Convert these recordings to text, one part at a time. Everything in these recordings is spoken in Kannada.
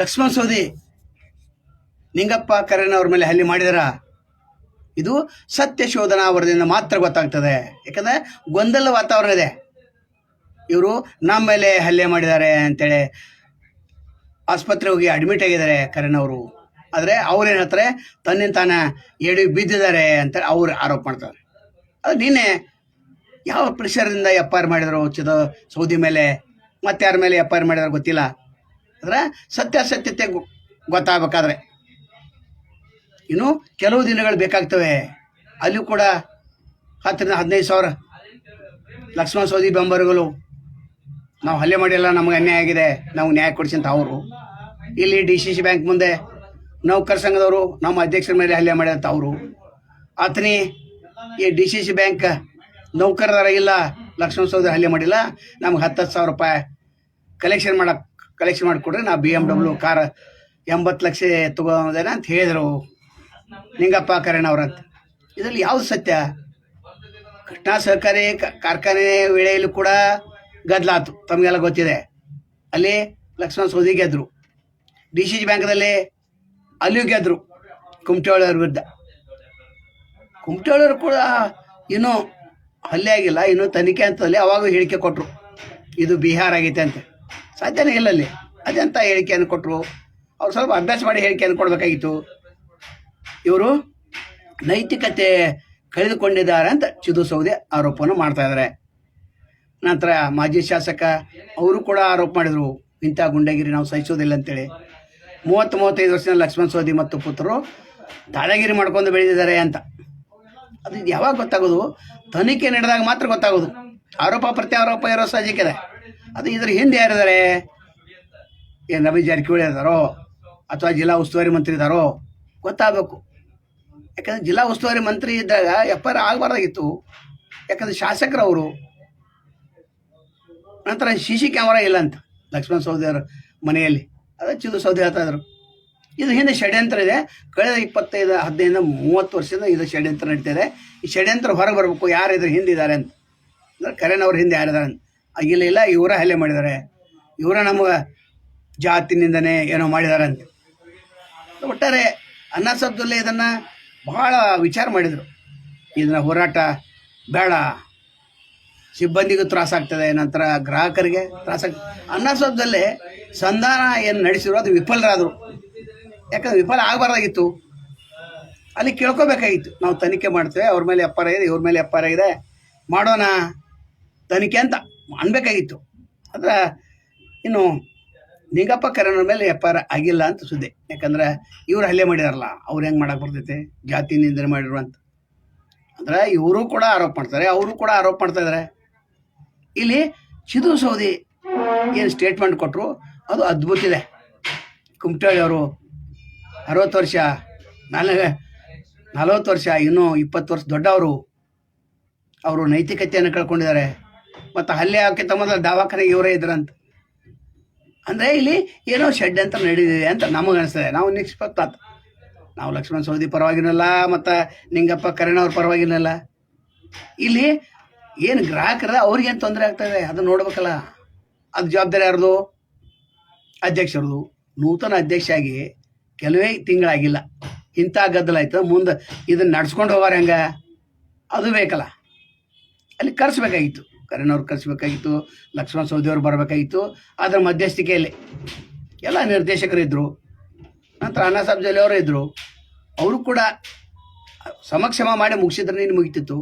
ಲಕ್ಷ್ಮಣ ಸೋದಿ, ನಿಂಗಪ್ಪ ಕರೆನ್ ಅವ್ರ ಮೇಲೆ ಹಲ್ಲೆ ಮಾಡಿದಾರ? ಇದು ಸತ್ಯ ಶೋಧನಾ ವರದಿಯಿಂದ ಮಾತ್ರ ಗೊತ್ತಾಗ್ತದೆ. ಯಾಕಂದ್ರೆ ಗೊಂದಲ ವಾತಾವರಣ ಇದೆ. ಇವರು ನಮ್ಮ ಮೇಲೆ ಹಲ್ಲೆ ಮಾಡಿದ್ದಾರೆ ಅಂತೇಳಿ ಆಸ್ಪತ್ರೆ ಹೋಗಿ ಅಡ್ಮಿಟ್ ಆಗಿದ್ದಾರೆ ಕರೆನ್ ಅವರು. ಆದರೆ ಅವ್ರೇನು ಹೇಳ್ತಾರೆ? ತನ್ನಿಂದ ತಾನ ಎಡಿ ಬಿದ್ದಿದ್ದಾರೆ ಅಂತೇಳಿ ಅವ್ರು ಆರೋಪ ಮಾಡ್ತಾರೆ. ಅದು ನೀನೆ ಯಾವ ಪ್ರೆಷರಿಂದ ಎಫ್ ಐ ಆರ್ ಮಾಡಿದ್ರು ಚಿದ ಸೌದಿ ಮೇಲೆ? ಮತ್ತೆ ಯಾರ ಮೇಲೆ ಎಫ್ ಐ ಆರ್ ಮಾಡಿದಾರೆ ಗೊತ್ತಿಲ್ಲ. ಅಂದ್ರೆ ಸತ್ಯಾಸತ್ಯತೆ ಗೊತ್ತಾಗಬೇಕಾದ್ರೆ. ಇನ್ನು ಕೆಲವು ದಿನಗಳು ಬೇಕಾಗ್ತವೆ. ಅಲ್ಲಿ ಕೂಡ ಹತ್ತರಿಂದ ಹದಿನೈದು ಸಾವಿರ ಲಕ್ಷ್ಮಣ ಸೌದಿ ಬೆಂಬರುಗಳು ನಾವು ಹಲ್ಲೆ ಮಾಡಿಲ್ಲ, ನಮಗೆ ಅನ್ಯಾಯ ಆಗಿದೆ, ನಾವು ನ್ಯಾಯ ಕೊಡಿಸಿ ಅಂತ ಅವರು. ಇಲ್ಲಿ ಡಿ ಸಿ ಸಿ ಬ್ಯಾಂಕ್ ಮುಂದೆ ನೌಕರ ಸಂಘದವರು ನಮ್ಮ ಅಧ್ಯಕ್ಷರ ಮೇಲೆ ಹಲ್ಲೆ ಮಾಡಿದಂಥ ಅವರು. ಆತನಿ ಈ ಡಿ ಸಿ ಸಿ ಬ್ಯಾಂಕ್ ನೌಕರರ ಇಲ್ಲ ಲಕ್ಷ್ಮಣ ಸೌದಿ ಹಲ್ಲೆ ಮಾಡಿಲ್ಲ, ನಮ್ಗೆ ಹತ್ತು ಸಾವಿರ ರೂಪಾಯಿ ಕಲೆಕ್ಷನ್ ಮಾಡಕ್ಕೆ ಕಲೆಕ್ಷನ್ ಮಾಡಿಕೊಡ್ರಿ ನಾ ಬಿ ಎಂ ಡಬ್ಲ್ಯೂ ಕಾರ್ ಎಂಬತ್ತು ಲಕ್ಷ ತಗೋದೇನ ಅಂತ ಹೇಳಿದರು. ನಿಂಗಪ್ಪ ಕರೆನ್ ಅವ್ರಂತ ಇದರಲ್ಲಿ ಯಾವ್ದು ಸತ್ಯ? ಕೃಷ್ಣಾ ಸಹಕಾರಿ ಕಾರ್ಖಾನೆ ವೇಳೆಯಲ್ಲೂ ಕೂಡ ಗದ್ದಲಾತು ತಮಗೆಲ್ಲ ಗೊತ್ತಿದೆ. ಅಲ್ಲಿ ಲಕ್ಷ್ಮಣ ಸೋದಿ ಗೆದ್ರು. ಡಿ ಸಿ ಜಿ ಬ್ಯಾಂಕ್ದಲ್ಲಿ ಅಲ್ಲಿಯೂ ಗೆದ್ರು ಕುಮಟೋಳವ್ರ ವಿರುದ್ಧ. ಕುಮಟೋಳವ್ರು ಕೂಡ ಇನ್ನೂ ಹಲ್ಲೆ ಆಗಿಲ್ಲ ಇನ್ನೂ ತನಿಖೆ ಅಂತಲ್ಲಿ ಅವಾಗ ಹೇಳಿಕೆ ಕೊಟ್ಟರು ಇದು ಬಿಹಾರ್ ಆಗೈತೆ ಅಂತ. ಸಾಧ್ಯನೇ ಇಲ್ಲ ಅಲ್ಲಿ ಅದೆಂತ ಹೇಳಿಕೆಯನ್ನು ಕೊಟ್ಟರು ಅವ್ರು ಸ್ವಲ್ಪ ಅಭ್ಯಾಸ ಮಾಡಿ ಹೇಳಿಕೆಯನ್ನು ಕೊಡಬೇಕಾಗಿತ್ತು. ಇವರು ನೈತಿಕತೆ ಕಳೆದುಕೊಂಡಿದ್ದಾರೆ ಅಂತ ಚಿದು ಸೌದೆ ಆರೋಪವನ್ನು ಮಾಡ್ತಾ ಇದ್ದಾರೆ. ನಂತರ ಮಾಜಿ ಶಾಸಕ ಅವರು ಕೂಡ ಆರೋಪ ಮಾಡಿದರು, ಇಂಥ ಗುಂಡಗಿರಿ ನಾವು ಸಹಿಸೋದಿಲ್ಲ ಅಂತೇಳಿ. ಮೂವತ್ತು ಮೂವತ್ತೈದು ವರ್ಷದ ಲಕ್ಷ್ಮಣ ಸೋದಿ ಮತ್ತು ಪುತ್ರರು ದಾದಾಗಿರಿ ಮಾಡ್ಕೊಂಡು ಬೆಳೆದಿದ್ದಾರೆ ಅಂತ. ಅದು ಯಾವಾಗ ಗೊತ್ತಾಗೋದು? ತನಿಖೆ ನಡೆದಾಗ ಮಾತ್ರ ಗೊತ್ತಾಗೋದು. ಆರೋಪ ಪ್ರತ್ಯಾರೋಪ ಇರೋ ಸಹಜಕ್ಕಿದೆ ಅದು ಇದರ ಹಿಂದೆ ಯಾರಿದ್ದಾರೆ ಏನು ರಮೇಶ್ ಜಾರಕಿಹೊಳಿ ಇದ್ದಾರೋ ಅಥವಾ ಜಿಲ್ಲಾ ಉಸ್ತುವಾರಿ ಮಂತ್ರಿ ಇದ್ದಾರೋ ಗೊತ್ತಾಗಬೇಕು. ಯಾಕಂದ್ರೆ ಜಿಲ್ಲಾ ಉಸ್ತುವಾರಿ ಮಂತ್ರಿ ಇದ್ದಾಗ ಎಫ್ ಆರ್ ಆಗಬಾರ್ದಾಗಿತ್ತು. ಯಾಕಂದ್ರೆ ಶಾಸಕರವರು ನಂತರ ಸಿ ಸಿ ಕ್ಯಾಮರಾ ಇಲ್ಲ ಅಂತ. ಲಕ್ಷ್ಮಣ ಸೌದಿ ಅವ್ರ ಮನೆಯಲ್ಲಿ. ಅದೇ ಚಿದು ಸೌದಿ ಹೇಳ್ತಾ ಇದ್ರು. ಇದು ಹಿಂದೆ ಷಡ್ಯಂತ್ರ ಇದೆ. ಕಳೆದ ಇಪ್ಪತ್ತೈದು, ಹದಿನೈದು, ಮೂವತ್ತು ವರ್ಷದಿಂದ ಇದು ಷಡ್ಯಂತ್ರ ನಡೀತಿದೆ ಈ ಷಡ್ಯಂತ್ರ ಹೊರಗೆ ಬರಬೇಕು. ಯಾರು ಇದ್ರ ಹಿಂದೆ ಇದ್ದಾರೆ ಅಂತ. ಅಂದ್ರೆ ಅವ್ರ ಹಿಂದೆ ಯಾರಿದ್ದಾರೆ ಅಂತ. ಆ, ಇಲ್ಲ ಇಲ್ಲ ಇವರ ಹಲ್ಲೆ ಮಾಡಿದ್ದಾರೆ ಇವರ ನಮಗೆ ಜಾತಿನಿಂದನೇ ಏನೋ ಮಾಡಿದ್ದಾರೆ ಅಂತ ಒಟ್ಟಾರೆ ಅನ್ನ ಇದನ್ನ ಇದನ್ನು ಬಹಳ ವಿಚಾರ ಮಾಡಿದರು. ಇದನ್ನ ಹೋರಾಟ ಬೇಡ. ಸಿಬ್ಬಂದಿಗೂ ತ್ರಾಸಾಗ್ತದೆ ನಂತರ ಗ್ರಾಹಕರಿಗೆ ತ್ರಾಸಾಗ್ತದೆ ಅನ್ನ ಸಬ್ದಲ್ಲೇ ಸಂಧಾನ ಏನು ನಡೆಸಿದ್ರು ಅದು ವಿಫಲರಾದರು. ಯಾಕಂದ್ರೆ ವಿಫಲ ಆಗಬಾರ್ದಾಗಿತ್ತು. ಅಲ್ಲಿ ಕೇಳ್ಕೊಬೇಕಾಗಿತ್ತು. ನಾವು ತನಿಖೆ ಮಾಡ್ತೇವೆ ಅವ್ರ ಮೇಲೆ ಎಫ್ ಇದೆ ಇವ್ರ ಮೇಲೆ ಎಫ್ ಇದೆ. ಮಾಡೋಣ ತನಿಖೆ ಅಂತ. ಅನ್ಬೇಕಾಗಿತ್ತು. ಅಂದ್ರೆ ಇನ್ನು ನಿಂಗಪ್ಪ ಕರೆನವ್ರ ಮೇಲೆ ಎಫ್ ಆಗಿಲ್ಲ ಅಂತ ಸುದ್ದಿ. ಯಾಕಂದ್ರೆ ಇವ್ರು ಹಲ್ಲೆ ಮಾಡಿದಾರಲ್ಲ, ಅವ್ರು ಹೆಂಗೆ ಮಾಡಕ್ಕೆ ಬರ್ತೈತೆ? ಜಾತಿ ನಿಂದನೆ ಮಾಡಿರು ಅಂತ. ಅಂದ್ರೆ ಇವರು ಕೂಡ ಆರೋಪ ಮಾಡ್ತಾರೆ, ಅವರು ಕೂಡ ಆರೋಪ ಮಾಡ್ತಾ ಇದ್ದಾರೆ ಇಲ್ಲಿ ಚಿದು ಸೌದಿ ಏನು ಸ್ಟೇಟ್ಮೆಂಟ್ ಕೊಟ್ಟರು ಅದು ಅದ್ಭುತ ಇದೆ. ಕುಮಟಳ್ಳಿ ಅವರು ಅರವತ್ತು ವರ್ಷ, ನಾಲ್ಕು, ನಲವತ್ತು ವರ್ಷ, ಇನ್ನೂ ಇಪ್ಪತ್ತು ವರ್ಷ ದೊಡ್ಡವರು, ಅವರು ನೈತಿಕತೆಯನ್ನು ಕಳ್ಕೊಂಡಿದ್ದಾರೆ. ಮತ್ತು ಹಲ್ಲೆ ಹಾಕಿತ ಮೊದಲು ದವಾಖಾನೆಗೆ ಇವರೇ ಇದ್ರಂತ. ಅಂದರೆ ಇಲ್ಲಿ ಏನೋ ಶೆಡ್ ಅಂತ ನಡೆದಿದೆ ಅಂತ ನಮಗೆ ಅನಿಸ್ತದೆ. ನಾವು ನಿಷ್ಪತ್ತ ನಾವು ಲಕ್ಷ್ಮಣ ಸೌದಿ ಪರವಾಗಿನಲ್ಲ, ಮತ್ತು ನಿಂಗಪ್ಪ ಕರೆಣವ್ರ ಪರವಾಗಿನಲ್ಲ. ಇಲ್ಲಿ ಏನು ಗ್ರಾಹಕರ ಅವ್ರಿಗೇನು ತೊಂದರೆ ಆಗ್ತದೆ? ಅದು ನೋಡ್ಬೇಕಲ್ಲ. ಅದು ಜವಾಬ್ದಾರಿ ಯಾರ್ದು? ಅಧ್ಯಕ್ಷರದು. ನೂತನ ಅಧ್ಯಕ್ಷ ಆಗಿ ಕೆಲವೇ ತಿಂಗಳಾಗಿಲ್ಲ. ಇಂಥ ಗದ್ದಲ ಆಯ್ತು. ಮುಂದೆ ಇದನ್ನ ನಡ್ಸ್ಕೊಂಡು ಹೋಗಾರ ಹೆಂಗ? ಅದು ಬೇಕಲ್ಲ. ಅಲ್ಲಿ ಕರೆಸ್ಬೇಕಾಗಿತ್ತು. ಕರೆನವ್ರು ಕರೆಸ್ಬೇಕಾಗಿತ್ತು ಲಕ್ಷ್ಮಣ ಸೌದಿಯವ್ರು ಬರಬೇಕಾಗಿತ್ತು. ಅದರ ಮಧ್ಯಸ್ಥಿಕೆಯಲ್ಲಿ ಎಲ್ಲ ನಿರ್ದೇಶಕರು ಇದ್ದರು ನಂತರ ಅಣ್ಣಾ ಅವರು ಇದ್ದರು ಅವರು ಕೂಡ ಸಮಕ್ಷಮ ಮಾಡಿ ಮುಗಿಸಿದ್ರೆ ನೀನು ಮುಗಿತಿತ್ತು.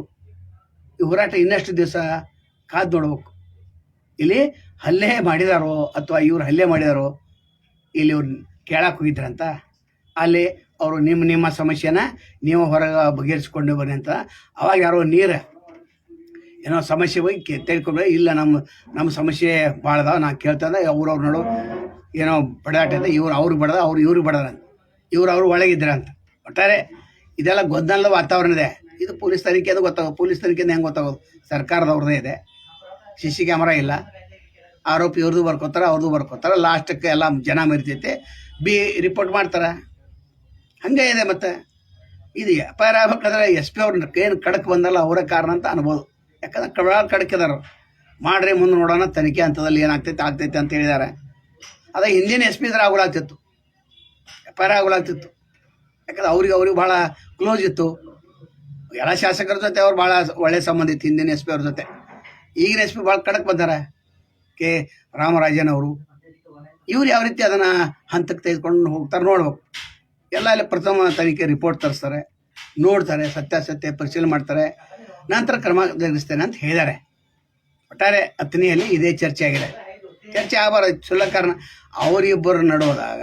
ಈ ಹೋರಾಟ ಇನ್ನಷ್ಟು ದಿವಸ ಕಾದು ನೋಡ್ಬೇಕು. ಇಲ್ಲಿ ಹಲ್ಲೆ ಮಾಡಿದಾರೋ ಅಥವಾ ಇವ್ರು ಹಲ್ಲೆ ಮಾಡಿದಾರೋ ಇಲ್ಲಿ ಇವ್ರು ಕೇಳಕ್ಕೆ ಹೋಗಿದ್ರಂತ ಅಲ್ಲಿ ಅವರು ನಿಮ್ಮ ನಿಮ್ಮ ಸಮಸ್ಯೆನ ನೀವು ಹೊರಗೆ ಬಗೆಹರಿಸ್ಕೊಂಡು ಬನ್ನಿ ಅಂತ. ಅವಾಗ ಯಾರೋ ನೀರು ಏನೋ ಸಮಸ್ಯೆ ಹೋಗಿ ಕೇ- ಇಲ್ಲ, ನಮ್ಮ ನಮ್ಮ ಸಮಸ್ಯೆ ಭಾಳದ ಅದಾವ, ನಾ ಕೇಳ್ತಾ ಇದ್ದೆ ಅವ್ರವ್ರು ನೋಡು, ಏನೋ ಬಡಾಟ ಇದೆ, ಇವ್ರು ಅವ್ರಿಗೆ ಬಡದ, ಅವ್ರು ಇವ್ರಿಗೆ ಬಡದ ಅಂತ. ಇವ್ರು ಅವ್ರು ಒಳಗಿದ್ರ ಅಂತ. ಒಟ್ಟಾರೆ ಇದೆಲ್ಲ ಗೊದ್ದಲ್ಲದ ವಾತಾವರಣ ಇದೆ. ಇದು ಪೊಲೀಸ್ ತನಿಖೆ ಅದು ಗೊತ್ತಾಗೋದು ಪೊಲೀಸ್ ತನಿಖೆಯಿಂದ ಹೆಂಗೆ ಗೊತ್ತಾಗೋದು? ಸರ್ಕಾರದವ್ರದ್ದೇ ಇದೆ. ಸಿ ಸಿ ಕ್ಯಾಮ್ರಾ ಇಲ್ಲ. ಆರೋಪಿ ಇವ್ರದ್ದು ಬರ್ಕೋತಾರೆ ಅವ್ರದ್ದು ಬರ್ಕೋತಾರೆ ಲಾಸ್ಟಕ್ಕೆ ಎಲ್ಲ ಜನ ಮರಿತೈತೆ ಬಿ ರಿಪೋರ್ಟ್ ಮಾಡ್ತಾರೆ. ಹಂಗೆ ಇದೆ ಮತ್ತೆ. ಇದು ಎಫ್ ಐ ಆರ್ ಆಗ್ಬೇಕಾದ್ರೆ ಎಸ್ ಪಿ ಅವ್ರನ್ನ ಏನು ಕಡಕ್ ಬಂದಲ್ಲ, ಅವರೇ ಕಾರಣ ಅಂತ ಅನ್ಬೋದು. ಯಾಕಂದ್ರೆ ಕಡ ಕಡಕಿದಾರ. ಮಾಡ್ರಿ ಮುಂದೆ ನೋಡೋಣ, ತನಿಖೆ ಹಂತದಲ್ಲಿ ಏನಾಗ್ತೈತೆ, ಆಗ್ತೈತೆ ಅಂತ ಹೇಳಿದ್ದಾರೆ ಅದೇ ಹಿಂದಿನ ಎಸ್ ಪಿ ಇದ್ರೆ ಆಗ್ತಿತ್ತು. ಅಪಾರ ಆಗೋಲಾಗ್ತಿತ್ತು ಯಾಕಂದ್ರೆ ಅವ್ರಿಗೆ ಅವ್ರಿಗೆ ಭಾಳ ಕ್ಲೋಸ್ ಇತ್ತು. ಎಲ್ಲ ಶಾಸಕರ ಜೊತೆ ಅವ್ರು ಭಾಳ ಒಳ್ಳೆ ಸಂಬಂಧ ಇತ್ತು, ಹಿಂದಿನ ಎಸ್ ಪಿ ಅವ್ರ ಜೊತೆ. ಈಗಿನ ಎಸ್ ಪಿ ಭಾಳ ಬಂದಾರೆ. ಕೆ ರಾಮರಾಜನ್ ಅವರು ಇವ್ರು ಯಾವ ರೀತಿ ಅದನ್ನು ಹಂತಕ್ಕೆ ತೆಗೆದುಕೊಂಡು ಹೋಗ್ತಾರೆ ನೋಡ್ಬೇಕು. ಎಲ್ಲ ಅಲ್ಲಿ ಪ್ರಥಮ ತನಿಖೆ ರಿಪೋರ್ಟ್ ತರಿಸ್ತಾರೆ. ನೋಡ್ತಾರೆ, ಸತ್ಯಾಸತ್ಯ ಪರಿಶೀಲನೆ ಮಾಡ್ತಾರೆ. ನಂತರ ಕ್ರಮ ಜರುಗಿಸ್ತೇನೆ ಅಂತ ಹೇಳಿದ್ದಾರೆ. ಒಟ್ಟಾರೆ ಅತ್ನಿಯಲ್ಲಿ ಇದೇ ಚರ್ಚೆ ಆಗಿದೆ ಚರ್ಚೆ ಆಗಬಾರ ಸುಳ್ಳ ಕಾರಣ. ಅವರಿಬ್ಬರು ನಡುವುದಾಗ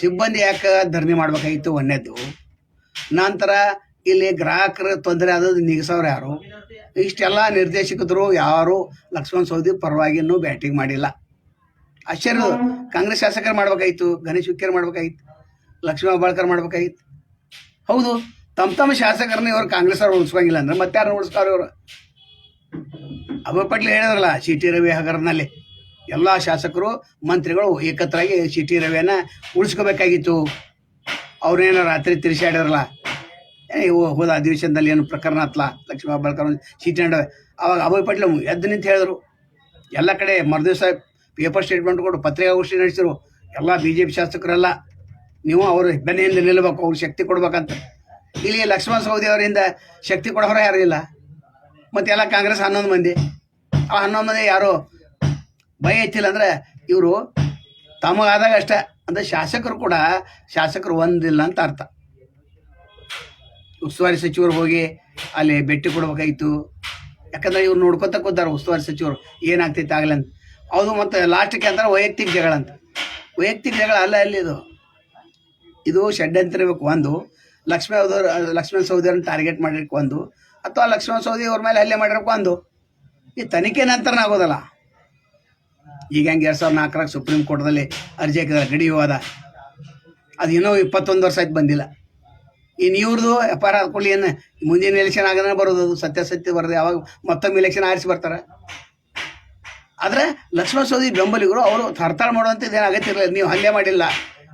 ಸಿಬ್ಬಂದಿ ಯಾಕೆ ಧರಣಿ ಮಾಡಬೇಕಾಗಿತ್ತು ಒಂದೇದ್ದು ನಂತರ ಇಲ್ಲಿ ಗ್ರಾಹಕರ ತೊಂದರೆ ಆದದ್ದು ನೀಗಿಸೋರು ಯಾರು? ಇಷ್ಟೆಲ್ಲ ನಿರ್ದೇಶಕರು ಯಾರು? ಲಕ್ಷ್ಮಣ್ ಸೌದಿ ಪರವಾಗಿ ಇನ್ನೂ ಬ್ಯಾಟಿಂಗ್ ಮಾಡಿಲ್ಲ. ಆಶ್ಚರ್ಯ. ಕಾಂಗ್ರೆಸ್ ಶಾಸಕರು ಮಾಡ್ಬೇಕಾಗಿತ್ತು, ಗಣೇಶ್ ವಿಕ್ಕರ್ ಮಾಡ್ಬೇಕಾಗಿತ್ತು, ಲಕ್ಷ್ಮೀ ಹೆಬ್ಬಾಳ್ಕರ್ ಮಾಡ್ಬೇಕಾಗಿತ್ತು. ಹೌದು. ತಮ್ಮ ತಮ್ಮ ಶಾಸಕರನ್ನ ಇವ್ರು ಕಾಂಗ್ರೆಸ್ ಅವ್ರು ಉಳಿಸ್ಕೊಂಗಿಲ್ಲ ಅಂದ್ರೆ ಮತ್ತೆ ಯಾರು ಉಳಿಸ್ತಾರ ಇವರು? ಪಟ್ಲಿ ಹೇಳಿದ್ರಲ್ಲ ಸಿ ಟಿ ರವಿ ಹಗರನಲ್ಲಿ. ಎಲ್ಲ ಶಾಸಕರು ಮಂತ್ರಿಗಳು ಏಕತ್ರಾಗಿ ಸಿ ಟಿ ರವಿಯನ್ನ ಉಳಿಸ್ಕೋಬೇಕಾಗಿತ್ತು. ಅವ್ರೇನೋ ರಾತ್ರಿ ತಿರ್ಸಾಡಿದ್ರಲ್ಲ ಏ, ಇವು ಹೋದ ಅಧಿವೇಶನದಲ್ಲಿ ಏನು ಪ್ರಕರಣ ಹತ್ಲ ಲಕ್ಷ್ಮೀ ಹೆಬ್ಬಾಳ್ಕರ್ ಸಿ ಟಿ ನಡುವೆ ಅವಾಗ ಅಭಯ್ ಪಟ್ಲ ಎದ್ದು ನಿಂತು ಹೇಳಿದ್ರು. ಎಲ್ಲ ಕಡೆ ಮರುದಿವಸ ಪೇಪರ್ ಸ್ಟೇಟ್ಮೆಂಟ್ ಕೊಟ್ಟು ಪತ್ರಿಕಾಗೋಷ್ಠಿ ನಡೆಸಿರು ಎಲ್ಲ ಬಿ ಜೆ ಪಿ ಶಾಸಕರೆಲ್ಲ ನೀವು ಅವರು ಬೆನ್ನೆಯಿಂದ ನಿಲ್ಲಬೇಕು ಅವ್ರಿಗೆ ಶಕ್ತಿ ಕೊಡ್ಬೇಕಂತ. ಇಲ್ಲಿ ಲಕ್ಷ್ಮಣ ಸವದಿ ಅವರಿಂದ ಶಕ್ತಿ ಕೊಡೋರು ಯಾರು ಇಲ್ಲ. ಮತ್ತೆ ಎಲ್ಲ ಕಾಂಗ್ರೆಸ್ ಹನ್ನೊಂದು ಮಂದಿ. ಆ ಹನ್ನೊಂದು ಮಂದಿ ಯಾರು? ಭಯ ಹೆಚ್ಚಿಲ್ಲ ಅಂದ್ರೆ ಇವರು ತಮಗಾದಾಗ ಅಷ್ಟೇ. ಅಂದ್ರೆ ಶಾಸಕರು ಕೂಡ ಶಾಸಕರು ಒಂದಿಲ್ಲ ಅಂತ ಅರ್ಥ. ಉಸ್ತುವಾರಿ ಸಚಿವರು ಹೋಗಿ ಅಲ್ಲಿ ಭೇಟಿ ಕೊಡ್ಬೇಕಾಯ್ತು. ಯಾಕಂದ್ರೆ ಇವ್ರು ನೋಡ್ಕೊತ ಕೂತಾರ ಉಸ್ತುವಾರಿ ಸಚಿವರು. ಏನಾಗ್ತೈತೆ ಆಗಲಿ ಅಂತ. ಅದು ಮತ್ತು ಲಾಸ್ಟಿಗೆ ಅಂದ್ರೆ ವೈಯಕ್ತಿಕ ಜಗಳ ಅಂತ. ವೈಯಕ್ತಿಕ ಜಗಳ ಅಲ್ಲ ಅಲ್ಲಿ ಇದು. ಇದು ಷಡ್ಯಂತ್ರ ಇರ್ಬೇಕು ಒಂದು. ಲಕ್ಷ್ಮಣ ಸೌದಿ ಲಕ್ಷ್ಮಣ ಸೌದಿಯವ್ರನ್ನ ಟಾರ್ಗೆಟ್ ಮಾಡಿರಕ್ಕೆ ಒಂದು. ಅಥವಾ ಲಕ್ಷ್ಮಣ ಸೌದಿ ಅವ್ರ ಮೇಲೆ ಹಲ್ಲೆ ಮಾಡಿರಕ್ಕೆ ಒಂದು. ಈ ತನಿಖೆ ನಂತರನ ಆಗೋದಲ್ಲ. ಈಗ ಹೆಂಗೆ ಎರಡು ಸಾವಿರದ ನಾಲ್ಕರಾಗ ಸುಪ್ರೀಂ ಕೋರ್ಟ್ದಲ್ಲಿ ಅರ್ಜಿ ಹಾಕಿದ ಗಡಿ ವಿವಾದ. ಅದು ಇನ್ನೂ ಇಪ್ಪತ್ತೊಂದು ವರ್ಷ ಆಯ್ತು ಬಂದಿಲ್ಲ. ಇನ್ನು ಇವ್ರದ್ದು ವ್ಯಾಪಾರ ಹಾಕೊಳ್ಳಿ ಏನು ಮುಂದಿನ ಎಲೆಕ್ಷನ್ ಆಗದ ಬರೋದು ಅದು. ಸತ್ಯ ಬರೋದು. ಯಾವಾಗ ಮತ್ತೊಮ್ಮೆ ಎಲೆಕ್ಷನ್ ಆರಿಸಿ ಬರ್ತಾರೆ. ಆದರೆ ಲಕ್ಷ್ಮಣ ಸೌದಿ ಬೆಂಬಲಿಗರು ಅವರು ಥರ್ತಾಳ ಮಾಡುವಂಥ ಇದೇನು ಅಗತ್ಯ ಇರಲಿಲ್ಲ ನೀವು ಹಲ್ಲೆ ಮಾಡಿಲ್ಲ.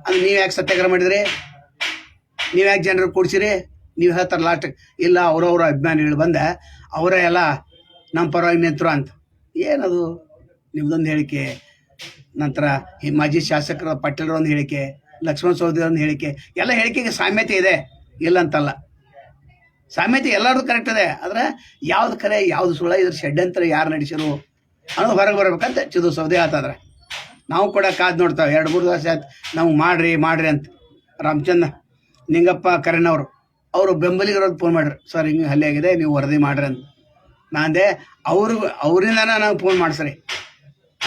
ಅಂದ್ರೆ ನೀವು ಯಾಕೆ ಸತ್ಯಾಗ್ರಹ ಮಾಡಿದ್ರಿ? ನೀವು ಯಾಕೆ ಜನರು ಕೂಡ್ಸಿರಿ? ನೀವು ಹೇಳ್ತಾರೆ ಲಾಸ್ಟ್ ಇಲ್ಲ ಅವ್ರವ್ರ ಅಭಿಮಾನಿಗಳು ಬಂದ, ಅವರೇ ಎಲ್ಲ ನಮ್ಮ ಪರವಾಗಿ ನಿಂತರು ಅಂತ. ಏನದು? ನಿಮ್ದೊಂದು ಹೇಳಿಕೆ. ನಂತರ ಈ ಮಾಜಿ ಶಾಸಕರ ಪಟೇಲ್ರ ಒಂದು ಹೇಳಿಕೆ, ಲಕ್ಷ್ಮಣ ಒಂದು ಹೇಳಿಕೆ, ಎಲ್ಲ ಹೇಳಿಕೆಗೆ ಸಾಮ್ಯತೆ ಇದೆ, ಇಲ್ಲ ಅಂತಲ್ಲ. ಸಾಮ್ಯತೆ ಎಲ್ಲರದು ಕರೆಕ್ಟ್ ಇದೆ ಆದರೆ ಯಾವ್ದು ಕರೆ, ಯಾವ್ದು ಸುಳ್ಳ, ಇದ್ರ ಷಡ್ಯಂತ್ರ ಯಾರು ನಡೆಸಿರು ಅನ್ನೋದು ಹೊರಗೆ ಬರ್ಬೇಕಂತ ಚಿದು ಸೌದೆ ಆತಾದ್ರೆ. ನಾವು ಕೂಡ ಕಾದು ನೋಡ್ತಾವೆ, ಎರಡು ಮೂರು ವರ್ಷ ಆಯ್ತು ನಾವು ಮಾಡ್ರಿ ಮಾಡ್ರಿ ಅಂತ. ರಾಮಚಂದ್ರ ನಿಂಗಪ್ಪ, ಕರಣ್ ಅವರು. ಅವರು ಬೆಂಬಲಿಗರವ್ರು ಫೋನ್ ಮಾಡ್ರಿ. ಸರ್, ಹಿಂಗೆ ಹಲ್ಲೆ ಆಗಿದೆ, ನೀವು ವರದಿ ಮಾಡ್ರಿ ಅಂತ. ನಾಂದೆ, ಅವರು, ಅವರಿಂದನೇ ನಾವು ಫೋನ್ ಮಾಡಿಸ್ರಿ.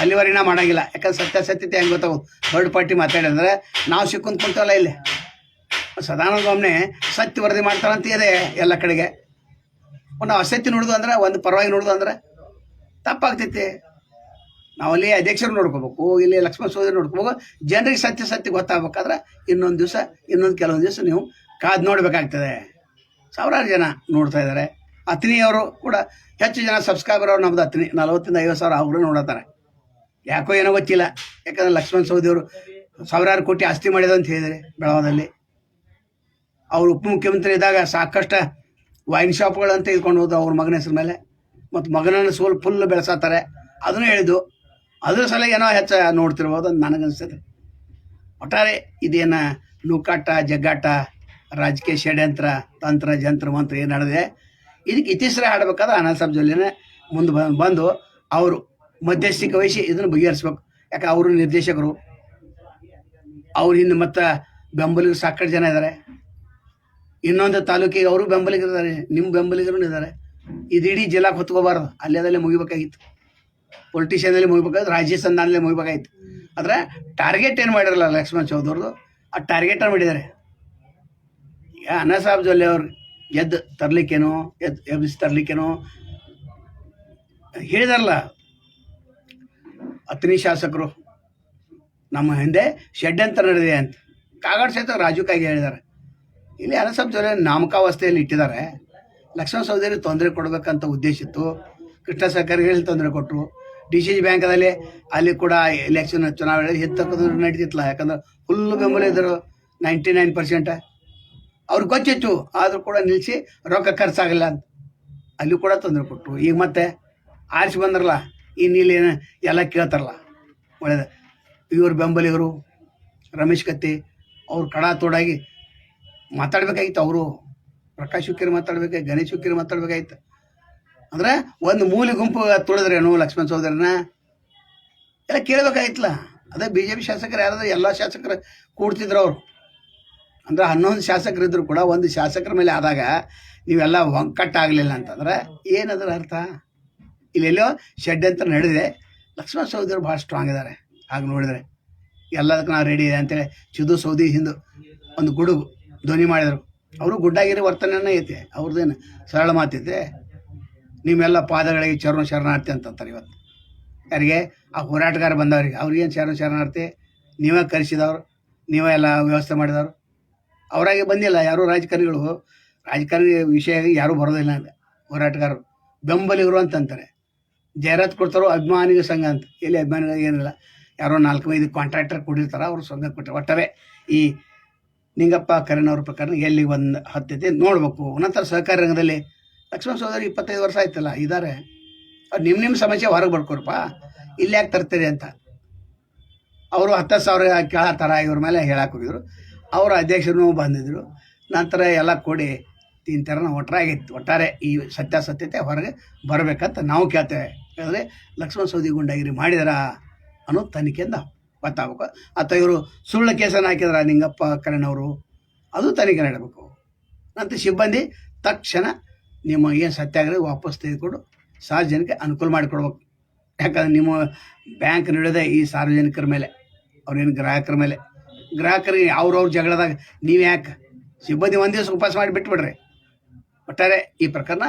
ಅಲ್ಲಿವರೆಗೆ ನಾ ಮಾಡಂಗಿಲ್ಲ. ಯಾಕಂದ್ರೆ ಸತ್ಯಾಸತ್ಯತೆ ಹೆಂಗೆ ಗೊತ್ತಾವು ಥರ್ಡ್ ಪಾರ್ಟಿ ಮಾತಾಡಿದ್ರೆ ನಾವು ಸಿಕ್ಕೊಂಡು ಕುಂತಲ್ಲ ಇಲ್ಲಿ. ಸದಾನಂದ ಒಮ್ಮೆ ಸತ್ಯ ವರದಿ ಮಾಡ್ತಾರಂತ ಇದೆ ಎಲ್ಲ ಕಡೆಗೆ. ಒಂದು ಅಸತ್ಯ ನೋಡುದು ಅಂದ್ರೆ, ಒಂದು ಪರವಾಗಿ ನೋಡುದು ಅಂದ್ರೆ ತಪ್ಪಾಗ್ತೈತಿ. ನಾವು ಅಲ್ಲಿ ಅಧ್ಯಕ್ಷರು ನೋಡ್ಕೋಬೇಕು, ಇಲ್ಲಿ ಲಕ್ಷ್ಮಣ ಸೋದರಿ ನೋಡ್ಕೋಬೇಕು. ಜನರಿಗೆ ಸತ್ಯ ಸತ್ಯ ಗೊತ್ತಾಗಬೇಕಾದ್ರೆ ಇನ್ನೊಂದು ದಿವಸ, ಇನ್ನೊಂದು ಕೆಲವೊಂದು ದಿವಸ ನೀವು ಕಾದು ನೋಡಬೇಕಾಗ್ತದೆ. ಸಾವಿರಾರು ಜನ ನೋಡ್ತಾ ಇದ್ದಾರೆ ಅತ್ನಿಯವರು ಕೂಡ ಹೆಚ್ಚು ಜನ ಸಬ್ಸ್ಕ್ರೈಬರ್ ಅವ್ರು ನಮ್ದು ಅತ್ನಿ ನಲವತ್ತಿಂದ ಐವತ್ತು ಸಾವಿರ ಅವರು ನೋಡತ್ತಾರೆ. ಯಾಕೋ ಏನೋ ಗೊತ್ತಿಲ್ಲ. ಯಾಕಂದ್ರೆ ಲಕ್ಷ್ಮಣ ಸೌದಿಯವರು ಸಾವಿರಾರು ಕೋಟಿ ಆಸ್ತಿ ಮಾಡಿದ ಅಂತ ಹೇಳಿದ್ರೆ ಬೆಳಗಾವದಲ್ಲಿ ಅವರು ಉಪಮುಖ್ಯಮಂತ್ರಿ ಇದ್ದಾಗ ಸಾಕಷ್ಟು ವೈನ್ ಶಾಪ್ಗಳಂತ ತೆಗೆದುಕೊಂಡು ಹೋದ್ರು ಅವ್ರ ಮಗನ ಹೆಸರು ಮೇಲೆ. ಮತ್ತು ಮಗನನ್ನು ಸೋಲ್ ಫುಲ್ ಬೆಳೆಸತ್ತಾರೆ ಅದನ್ನು ಹೇಳಿದ್ದು ಅದ್ರ ಸಲ ಏನೋ ಹೆಚ್ಚು ನೋಡ್ತಿರ್ಬೋದು ಅಂತ ನನಗನ್ಸ್ತದೆ ಒಟ್ಟಾರೆ ಇದೇನು ನೂಕಾಟ ಜಗ್ಗಾಟ, ರಾಜಕೀಯ ಷಡ್ಯಂತ್ರ, ತಂತ್ರ, ಜಂತ್ರ, ಮಂತ್ರ ಏನು ನಡೆದಿದೆ, ಇದಕ್ಕೆ ಇತಿಶ್ರೇ ಅನಂತ ಅನಸಬ್ ಜೊಲ್ಲೆನೇ ಮುಂದೆ ಬಂದು ಬಂದು ಅವರು ಮಧ್ಯಸ್ಥಿಕೆ ವಹಿಸಿ ಇದನ್ನು ಬಗೆಹರಿಸ್ಬೇಕು. ಯಾಕೆ ಅವರು ನಿರ್ದೇಶಕರು, ಅವ್ರು ಹಿಂದೆ ಮತ್ತು ಬೆಂಬಲಿಗರು ಸಾಕಷ್ಟು ಜನ ಇದ್ದಾರೆ ಇನ್ನೊಂದು ತಾಲೂಕಿಗೆ ಅವರು ಬೆಂಬಲಿಗರಿದ್ದಾರೆ ನಿಮ್ಮ ಬೆಂಬಲಿಗರು ಇದ್ದಾರೆ ಇದಿಡೀ ಜಿಲ್ಲಾಕ್ಕೆ ಹೊತ್ಕೋಬಾರ್ದು. ಅಲ್ಲೇ ಮುಗಿಬೇಕಾಗಿತ್ತು. ಪೊಲಿಟಿಷಿಯನಲ್ಲಿ ಮುಗಿಬೇಕಾದ್ರೆ ರಾಜ್ಯ ಸಂಧಾನದಲ್ಲಿ ಮುಗಿಬೇಕಾಯ್ತು. ಆದರೆ ಟಾರ್ಗೆಟ್ ಏನು ಮಾಡಿರಲ್ಲ ಲಕ್ಷ್ಮಣ್ ಚೌಧರ್ದು? ಆ ಟಾರ್ಗೆಟ್ ಮಾಡಿದ್ದಾರೆ. ಈಗ ಅನ್ನ ಸಾಹೇಬ್ ಜೊಲ್ಲೆ ಅವ್ರು ಎದ್ದು ತರ್ಲಿಕ್ಕೇನೋ ಎದ್ದು ಎಬ್ಬಿಸಿ ತರ್ಲಿಕ್ಕೇನೋ, ಹೇಳಿದಾರಲ್ಲ. ಅತ್ನಿ ಶಾಸಕರು, ನಮ್ಮ ಹಿಂದೆ ಷಡ್ಯಂತ್ರ ನಡೆದಿದೆ ಅಂತ. ಕಾಗಾಡ್ ಸಹಿತ ರಾಜು ಕಾಗೆ ಹೇಳಿದ್ದಾರೆ. ಇಲ್ಲಿ ಅನಸಾಬ್ ಜೊಲ್ಲೆ ನಾಮಕಾವಸ್ಥೆಯಲ್ಲಿ ಇಟ್ಟಿದ್ದಾರೆ. ಲಕ್ಷ್ಮಣ ಸೌಧರಿಗೆ ತೊಂದರೆ ಕೊಡಬೇಕಂತ ಉದ್ದೇಶ ಇತ್ತು ಕೃಷ್ಣ ಸರ್ಕಾರಿಗಳಿಗೆ ತೊಂದರೆ ಕೊಟ್ಟರು ಡಿ ಸಿ ಜಿ ಬ್ಯಾಂಕದಲ್ಲಿ ಅಲ್ಲಿ ಕೂಡ ಎಲೆಕ್ಷನ್ ಚುನಾವಣೆ ಹೆತ್ತಕ್ಕೂ ನಡೀತಿತ್ತಲ್ಲ, ಯಾಕಂದ್ರೆ ಫುಲ್ ಬೆಂಬಲ ಇದ್ದರು ನೈಂಟಿ ನೈನ್ ಪರ್ಸೆಂಟ್ ಅವ್ರಿಗೆ ಗೊತ್ತಿತ್ತು ಆದರೂ ಕೂಡ ನಿಲ್ಲಿಸಿ ರೊಕ್ಕ ಖರ್ಚಾಗಲ್ಲ ಅಂತ. ಅಲ್ಲಿ ಕೂಡ ತೊಂದರೆ ಕೊಟ್ಟರು ಈಗ ಮತ್ತೆ ಆರಿಸಿ ಬಂದ್ರಲ್ಲ ಏನು ಎಲ್ಲ ಕೇಳ್ತಾರಲ್ಲ ಒಳ್ಳೆಯದ ಇವರು ಬೆಂಬಲಿಗರು, ರಮೇಶ್ ಕತ್ತಿ, ಅವ್ರು ಕಡಾ ತೋಡಾಗಿ ಮಾತಾಡ್ಬೇಕಾಗಿತ್ತು, ಅವರು ಪ್ರಕಾಶ್ ಹುಕ್ಕೇರಿ ಮಾತಾಡ್ಬೇಕಾಗಿ ಗಣೇಶ್ ಹುಕ್ಕೇರಿ ಮಾತಾಡ್ಬೇಕಾಗಿತ್ತು. ಅಂದ್ರೆ ಒಂದು ಮೂಲಿ ಗುಂಪು ತುಳಿದ್ರೇನು ಲಕ್ಷ್ಮಣ ಸಹೋದರನ ಎಲ್ಲ ಕೇಳ್ಬೇಕಾಯ್ತಲ್ಲ. ಅದೇ ಬಿ ಜೆ ಪಿ ಶಾಸಕರು ಯಾರಾದ್ರೂ ಎಲ್ಲ ಶಾಸಕರು ಕೂಡ್ತಿದ್ರು ಅವರು. ಅಂದ್ರೆ ಹನ್ನೊಂದು ಶಾಸಕರು ಇದ್ರು ಕೂಡ ಒಂದು ಶಾಸಕರ ಮೇಲೆ ಆದಾಗ ನೀವೆಲ್ಲ ಒಗ್ಗಟ್ಟಾಗಲಿಲ್ಲ ಅಂತಂದ್ರೆ ಏನದರ ಅರ್ಥ? ಇಲ್ಲೆಲ್ಲೋ ಅಂತ ನಡೆದಿದೆ. ಲಕ್ಷ್ಮಣ ಸೌದಿಯವರು ಭಾಳ ಸ್ಟ್ರಾಂಗ್ ಇದ್ದಾರೆ ಹಾಗೆ ನೋಡಿದರೆ. ಎಲ್ಲದಕ್ಕೆ ನಾವು ರೆಡಿ ಇದೆ ಅಂತೇಳಿ ಚಿದು, ಸೌದಿ, ಹಿಂದು ಒಂದು ಗುಡುಗು ಧ್ವನಿ ಮಾಡಿದರು. ಅವರು ಗುಡ್ಡಾಗಿರೋ ವರ್ತನೆನೇ ಐತೆ. ಅವ್ರದ್ದೇನು ಸರಳ ಮಾತೈತೆ ನಿಮ್ಮೆಲ್ಲ ಪಾದಗಳಿಗೆ ಚರಣ ಶರಣಾರ್ಥಿ ಅಂತಂತಾರೆ ಇವತ್ತು. ಯಾರಿಗೆ? ಆ ಹೋರಾಟಗಾರ ಬಂದವ್ರಿಗೆ. ಅವ್ರಿಗೇನು ಶರಣ ಶರಣಾರ್ಥಿ? ನೀವೇ ಕರೆಸಿದವ್ರು, ನೀವೇ ಎಲ್ಲ ವ್ಯವಸ್ಥೆ ಮಾಡಿದವರು. ಅವರಾಗೆ ಬಂದಿಲ್ಲ. ಯಾರೂ ರಾಜಕಾರಣಿಗಳು. ರಾಜಕಾರಣಿ ವಿಷಯ ಯಾರೂ ಬರೋದಿಲ್ಲ ಅಂತ ಹೋರಾಟಗಾರರು. ಬೆಂಬಲಿಗರು ಅಂತಂತಾರೆ. ಜಾಹೀರಾತು ಕೊಡ್ತಾರೋ ಅಭಿಮಾನಿಗ ಸಂಘ ಅಂತ. ಎಲ್ಲಿ ಅಭಿಮಾನಿಗಳು ಏನಿಲ್ಲ. ಯಾರೋ ನಾಲ್ಕು ಐದು ಕಾಂಟ್ರಾಕ್ಟರ್ ಕೊಟ್ಟಿರ್ತಾರೆ, ಅವರು ಸಂಘ ಕೊಟ್ಟರೆ ಒಟ್ಟವೆ ಈ ನಿಂಗಪ್ಪ ಕರೆನವ್ರ ಪ್ರಕಾರ ಎಲ್ಲಿ ಒಂದು ಹತ್ತೈತೆ ನೋಡಬೇಕು. ನಂತರ ಸಹಕಾರಿ ರಂಗದಲ್ಲಿ ಲಕ್ಷ್ಮಣ ಸೋದರಿ ಇಪ್ಪತ್ತೈದು ವರ್ಷ ಆಯ್ತಲ್ಲ ಇದ್ದಾರೆ ಅವ್ರು ನಿಮ್ಮ ನಿಮ್ಮ ಸಮಸ್ಯೆ ಹೊರಗೆ ಬರ್ಕೊರಪ್ಪ ಇಲ್ಲಿ ಯಾಕೆ ತರ್ತೀರಿ ಅಂತ. ಅವರು ಹತ್ತು ಸಾವಿರ ಕೇಳತ್ತಾರ ಇವ್ರ ಮೇಲೆ ಹೇಳಕ್ಕೆ ಹೋಗಿದ್ರು. ಅವರ ಅಧ್ಯಕ್ಷರು ಬಂದಿದ್ರು. ನಂತರ ಎಲ್ಲ ಕೂಡಿ ತಿಂತಾರ ಒಟ್ಟಾಗಿತ್ತು ಒಟ್ಟಾರೆ ಈ ಸತ್ಯಾಸತ್ಯತೆ ಹೊರಗೆ ಬರಬೇಕಂತ ನಾವು ಕೇಳ್ತೇವೆ. ಯಾಕಂದರೆ ಲಕ್ಷ್ಮಣ ಸೌದಿ ಗುಂಡಾಗಿರಿ ಮಾಡಿದಾರ ಅನ್ನೋ ತನಿಖೆಯಿಂದ ಗೊತ್ತಾಗಬೇಕು. ಅಥವಾ ಇವರು ಸುಳ್ಳು ಕೇಸನ್ನು ಹಾಕಿದ್ರ ನಿಂಗಪ್ಪ ಕರಣವರು ಅದು ತನಿಖೆ ನಡಬೇಕು. ನಂತರ ಸಿಬ್ಬಂದಿ ತಕ್ಷಣ ನಿಮ್ಮ ಏನು ಸತ್ಯಾಗ್ರಹ ವಾಪಸ್ ತೆಗೆದುಕೊಂಡು ಸಾರ್ವಜನಿಕ ಅನುಕೂಲ ಮಾಡಿಕೊಡ್ಬೇಕು. ಯಾಕಂದ್ರೆ ನಿಮ್ಮ ಬ್ಯಾಂಕ್ ನಡೆಯೋದೇ ಈ ಸಾರ್ವಜನಿಕರ ಮೇಲೆ, ಅವ್ರೇನು ಗ್ರಾಹಕರ ಮೇಲೆ. ಗ್ರಾಹಕರಿಗೆ ಅವ್ರವ್ರ ಜಗಳದಾಗ ನೀವು ಯಾಕೆ ಸಿಬ್ಬಂದಿ ಒಂದು ದಿವಸ ಉಪವಾಸ ಮಾಡಿ ಬಿಟ್ಬಿಡ್ರಿ. ಒಟ್ಟಾರೆ ಈ ಪ್ರಕರಣ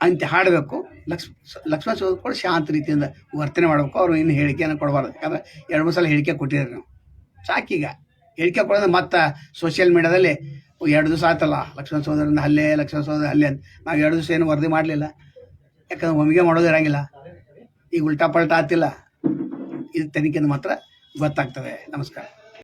ಅಂತ್ಯ ಹಾಡಬೇಕು. ಲಕ್ಷ್ಮ ಲಕ್ಷ್ಮಣ ಕೂಡ ಶಾಂತ ರೀತಿಯಿಂದ ವರ್ತನೆ ಮಾಡಬೇಕು. ಅವ್ರು ಇನ್ನು ಹೇಳಿಕೆಯನ್ನು ಕೊಡಬಾರ್ದು. ಯಾಕಂದ್ರೆ ಎರಡು ಮೂರು ಸಲ ಹೇಳಿಕೆ ಕೊಟ್ಟಿದ್ದಾರೆ. ನಾವು ಸಾಕೀಗ ಹೇಳಿಕೆ ಕೊಡೋದು ಮತ್ತೆ ಸೋಷಿಯಲ್ ಮೀಡಿಯಾದಲ್ಲಿ ಎರಡು ದಿವಸ ಆಯ್ತಲ್ಲ, ಲಕ್ಷ್ಮಣ ಸೋದರಿಂದ ಹಲ್ಲೆ, ಲಕ್ಷ್ಮಣ ಸೋದರ ಹಲ್ಲೆ ಅಂತ. ನಾವು ಎರಡು ದಿವಸ ಏನು ವರದಿ ಮಾಡಲಿಲ್ಲ. ಯಾಕಂದ್ರೆ ಒಮ್ಮಿಗೆ ಮಾಡೋದು ಇರಂಗಿಲ್ಲ. ಈಗ ಉಲ್ಟಾ ಪಲ್ಟಾ ಆತಿಲ್ಲ ಇದು ತನಿಖೆಯಿಂದ ಮಾತ್ರ ಗೊತ್ತಾಗ್ತದೆ ನಮಸ್ಕಾರ.